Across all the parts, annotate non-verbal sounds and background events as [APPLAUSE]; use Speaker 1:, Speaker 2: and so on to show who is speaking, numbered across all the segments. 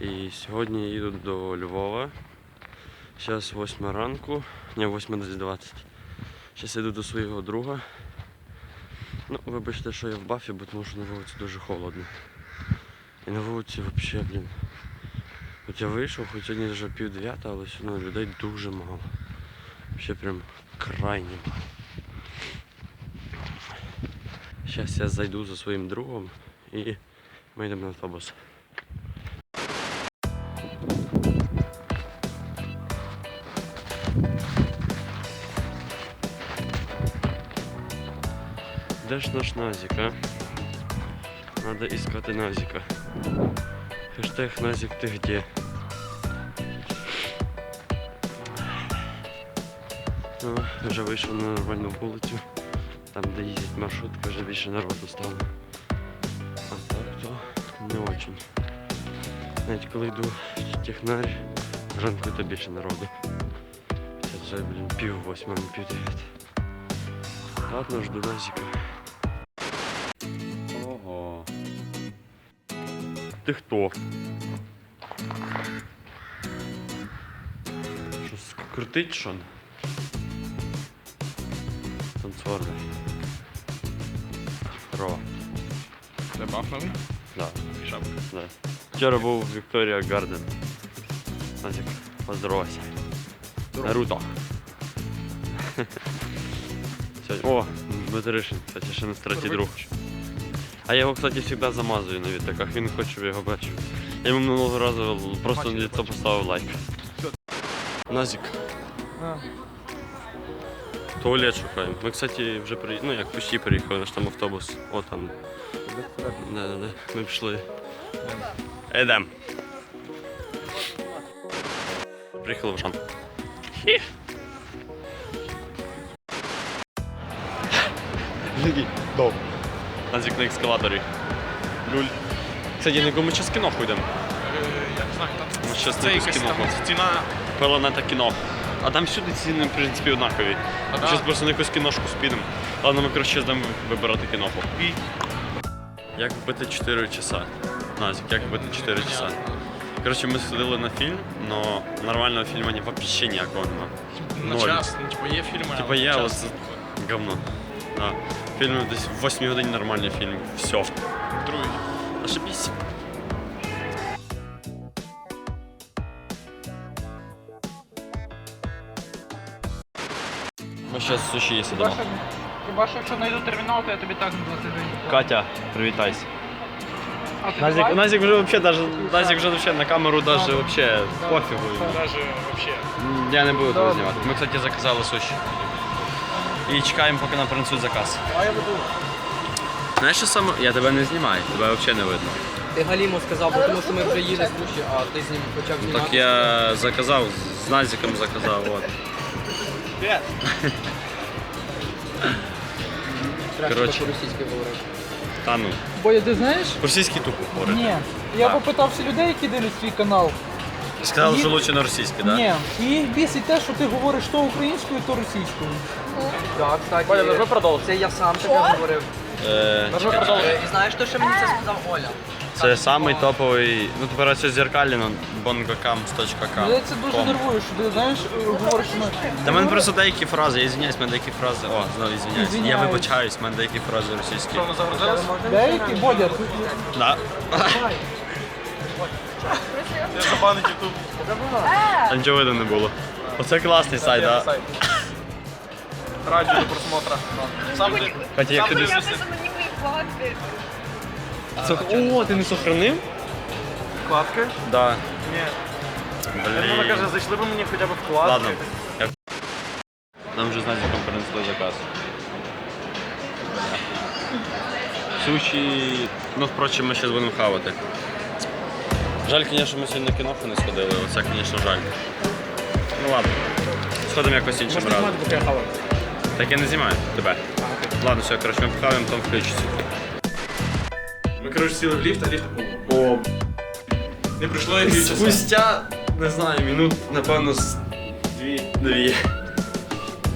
Speaker 1: І сьогодні їду до Львова. Зараз 8 ранку, не 8.20. Зараз йду до свого друга. Ну, вибачте, що я в бафі, бо тому що на вулиці дуже холодно. І на вулиці взагалі, блін. От я вийшов, хоч сьогодні вже пів дев'ята, але сьогодні людей дуже мало. Ще прям крайне мало. Зараз я зайду за своїм другом і ми йдемо на автобус. Де ж наш Назик, а? Надо искать Назика. Хэштег Назик ты где? Ну, вже вийшов на нормальну вулицю. Там, де їздить маршрутка, вже більше народу стало. А так то не очень. Навіть коли йду в технарь, ранку то більше народу. Це вже, блін, пів восьма, пів дев'ята. Ладно, жду Назика. Ти хто? Щось крутить що? Танцорний. Ро.
Speaker 2: Це бафновий?
Speaker 1: Да.
Speaker 2: Шапка.
Speaker 1: Да. Вчора був в Вікторія Гарден. Назик, поздоровайся. Наруто. [LAUGHS] О, Дмитришин, кстати, ще не третій друг. А я його, кстати, завжди замазую на відтиках, він хоче, щоб я його бачив. Я йому минулого разу просто на лицо поставив лайк. Назик. Туалет шукаємо. Ми, кстати, вже при... ну як почти приїхали, наш там автобус. О, там. Да, да, да. Ми пішли. Едем. Приїхали в Жан. Хі.
Speaker 2: Дов.
Speaker 1: Назик на екскаваторі. Люль. Кстати, на ми зараз кіно ходимо.
Speaker 2: Я не знаю, там
Speaker 1: Ну,
Speaker 2: це якась
Speaker 1: кіно
Speaker 2: там ціна.
Speaker 1: Планета кіно. А там всюди ціни, в принципі, однакові.
Speaker 2: А, да?
Speaker 1: Зараз просто на якусь кіношку спідемо. Ладно, ми коротше йдемо вибирати кіноху.
Speaker 2: І
Speaker 1: Як вбити 4 часа? Назик, як вбити 4 часа? Коротше, ми сходили на фільм, але нормального фільму ні, взагалі ніякого нема.
Speaker 2: на
Speaker 1: Ноль.
Speaker 2: час, ну, типу, є фільми,
Speaker 1: Типа
Speaker 2: але
Speaker 1: я
Speaker 2: час.
Speaker 1: ось говно. Да. Фільм десь в 8 годині нормальний фільм. Все.
Speaker 2: Другий.
Speaker 1: Ошибись. Ми зараз суші їсти
Speaker 3: Хіба що, хіба що якщо знайду термінал, то я тобі так за 20 гривень.
Speaker 1: Катя, привітайся.
Speaker 3: А ти
Speaker 1: Назик,
Speaker 3: бачиш?
Speaker 1: Назик вже вообще даже, Назик вже вообще на камеру даже вообще пофігу.
Speaker 2: Даже вообще.
Speaker 1: Я не буду того знімати. Ми, кстати, заказали суші. І чекаємо, поки нам принесуть заказ.
Speaker 3: А я веду.
Speaker 1: Знаєш, що саме? Я тебе не знімаю, тебе взагалі не видно.
Speaker 4: Ти Галіму сказав, бо тому що ми вже їли суші, а ти з ним почав знімати.
Speaker 1: Так я заказав, з Назиком заказав, от. [LAUGHS]
Speaker 4: Краще
Speaker 1: коротше.
Speaker 4: по-російськи говорив.
Speaker 1: Та ну.
Speaker 3: Боя, ти знаєш?
Speaker 1: Російський тупо говорить.
Speaker 3: Ні. Я
Speaker 1: Так.
Speaker 3: попитався людей, які дивлять свій канал.
Speaker 1: Сказали, що лучше на російський, так?
Speaker 3: Ні. І їх бісить те, що ти говориш то українською, то російською.
Speaker 4: Так, кстати.
Speaker 2: продовжити.
Speaker 4: Це я сам таке говорив.
Speaker 1: Е,
Speaker 4: Е, І знаєш, то, що мені це сказав Оля?
Speaker 1: це самий топовий, ну тепер це зеркаліно, bongocams.com.
Speaker 3: Мене це дуже нервує, що ти знаєш, е, говориш, ми...
Speaker 1: Та в мене просто деякі фрази, я извиняюсь, в мене деякі фрази. О, знову извиняюсь. Я
Speaker 3: Извиняюсь.
Speaker 1: вибачаюсь, в мене деякі фрази російські.
Speaker 2: Що, воно загрузилось?
Speaker 3: Деякі, Бодя, ти-
Speaker 1: Да.
Speaker 2: Я забанить ютуб.
Speaker 1: Та нічого видно не було. Оце класний сайт,
Speaker 2: сайт. Раджу до просмотра. Сам ти.
Speaker 1: Хотя як дивишся. О, ти не сохранив?
Speaker 2: Вкладки?
Speaker 1: Да.
Speaker 2: Ні.
Speaker 1: Блін.
Speaker 2: Вона каже, зайшли б мені хоча б вкладки.
Speaker 1: Ладно. Нам вже з Назіком принесли заказ. Суші. Ну, впрочем, ми зараз будемо хавати. Жаль, звісно, ми сьогодні на кіноху не сходили, оце, звісно, жаль. Ну ладно. Сходимо якось іншим разом.
Speaker 2: поки я хаваю.
Speaker 1: Так я не знімаю тебе. Ладно, все, коротше, ми похаваємо, там включиться.
Speaker 2: Ми, коротше, сіли в ліфт, а ліфт О. Не пройшло і пів часа.
Speaker 1: Спустя, не знаю, минут, напевно, з дві. Дві.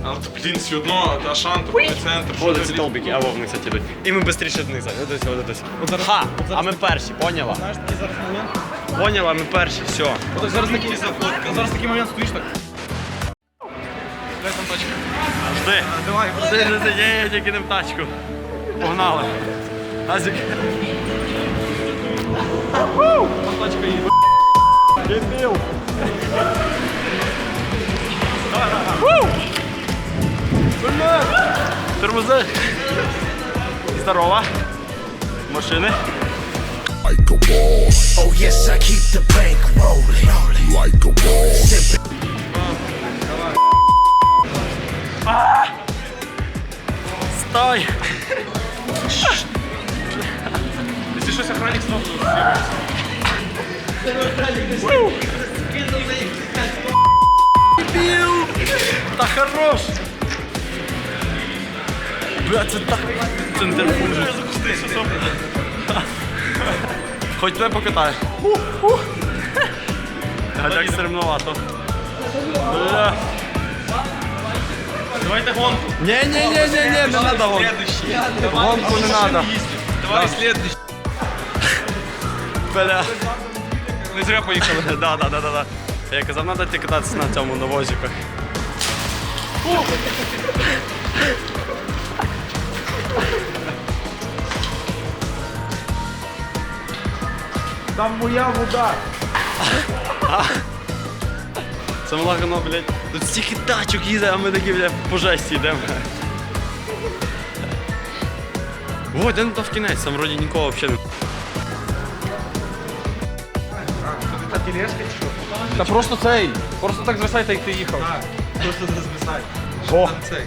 Speaker 2: Але блін, все одно, Ашан, тобі центр. що
Speaker 1: От
Speaker 2: ти
Speaker 1: ці
Speaker 2: в
Speaker 1: толбики, а вони, кстати, йдуть. І ми швидше до них зайдемо. От. Ха! А ми перші, поняла?
Speaker 3: Знаєш такий зараз момент?
Speaker 1: Поняла, ми перші, все.
Speaker 3: От зараз такий, зараз такий момент стоїш так.
Speaker 2: Дай там тачка.
Speaker 1: Жди.
Speaker 2: Давай,
Speaker 1: Жди, жди, я, я тільки не в тачку. Погнали. Азик.
Speaker 2: там тачка їде.
Speaker 1: Дебіл. Тормози. Здорово. Машини.
Speaker 5: Like a boss,
Speaker 6: Oh yes, I keep the bank rolling.
Speaker 5: like a boss.
Speaker 1: Стой.
Speaker 2: Якщо щось охранник знову з'явився.
Speaker 1: Та хорош. Бля, це так центрифуж. Хоч тебе покатаю. А так стремновато. Бля.
Speaker 2: Давайте гонку.
Speaker 1: Не-не-не-не, не надо.
Speaker 2: Следующий.
Speaker 1: Гонку не надо.
Speaker 2: Давай следующий.
Speaker 1: Бля.
Speaker 2: Не зря поїхали. [LAUGHS]
Speaker 1: Да, да, да, да, да. Я казав, надо ти кататися на цьому на возиках.
Speaker 3: Там моя вода. [LAUGHS]
Speaker 1: Це воно, блядь, тут стільки тачок їде, а ми такі, блядь, по жесті йдемо. Ой, де не то в кінець, там вроді нікого взагалі не.
Speaker 3: Та просто цей. Просто так звисайте, як ти їхав.
Speaker 2: Просто розвисай.
Speaker 3: О.
Speaker 2: Цей.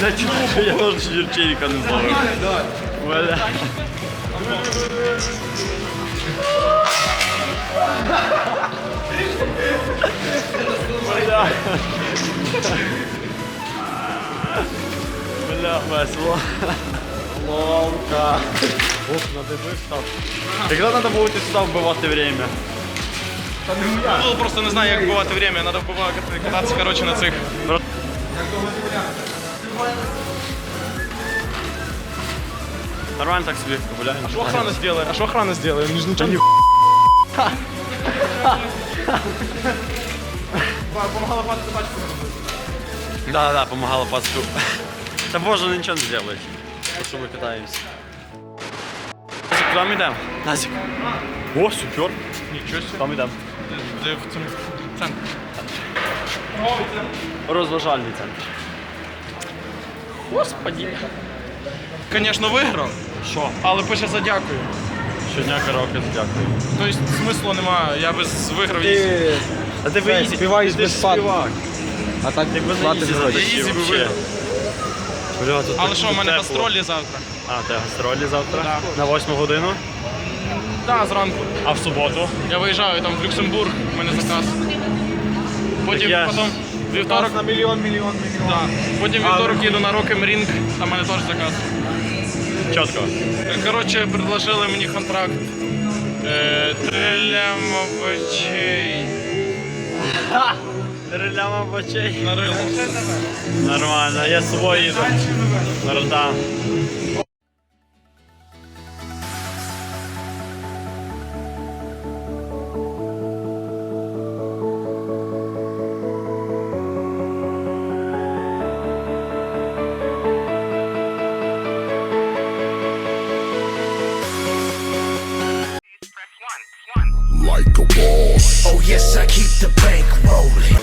Speaker 1: Я чую, що я теж черчеріка не зловив. Бля. Бля. Бля, весело. Ловка. Ох, надивив став. Якраз треба було йти сюди вбивати время.
Speaker 2: Ну, просто не знаю, як вбивати время. Треба вбивати, кататися, коротше, на цих.
Speaker 1: Нормально так собі гуляємо.
Speaker 2: А що охрана зробила? А що охрана зробила? Ніж нічого не Помагала пати тачку.
Speaker 1: Да, да, помогала паску. Та боже, нічого не зробиш. Що ми катаємося. Назик, куди ми йдемо? Назик. О, супер.
Speaker 2: Нічого собі.
Speaker 1: Там йдемо.
Speaker 2: Де в цьому центрі?
Speaker 1: Розважальний центр. Господи.
Speaker 2: Звісно, виграв,
Speaker 1: Що?
Speaker 2: але пише за дякую.
Speaker 1: Щодня караоке дякую.
Speaker 2: Тобто смислу немає, я без виграв їздив.
Speaker 1: А ти
Speaker 3: співаєш безплатно. А так
Speaker 1: Ти
Speaker 3: плати
Speaker 1: не
Speaker 3: хочеш.
Speaker 2: Ізі би
Speaker 1: вообще.
Speaker 2: виграв.
Speaker 1: Бля, тут
Speaker 2: Але
Speaker 1: так
Speaker 2: що, у мене
Speaker 1: тепло.
Speaker 2: гастролі завтра.
Speaker 1: А, ти гастролі завтра?
Speaker 2: Да.
Speaker 1: На 8 годину.
Speaker 2: Так, зранку.
Speaker 1: А в суботу?
Speaker 2: Я виїжджаю там в Люксембург, у мене заказ. Потім
Speaker 1: я
Speaker 2: потім вівторок.
Speaker 3: на мільйон, мільйон, мільйон.
Speaker 2: Да. Потім вівторок їду на Rock'em Ring, там у мене теж заказ.
Speaker 1: Чітко.
Speaker 2: Коротше, предложили мені контракт. Е, Триляма очей.
Speaker 1: Риляма в очей. Нормально, я собою їду. Нарда.
Speaker 5: like a boss.
Speaker 6: Oh yes, I keep the bank rolling.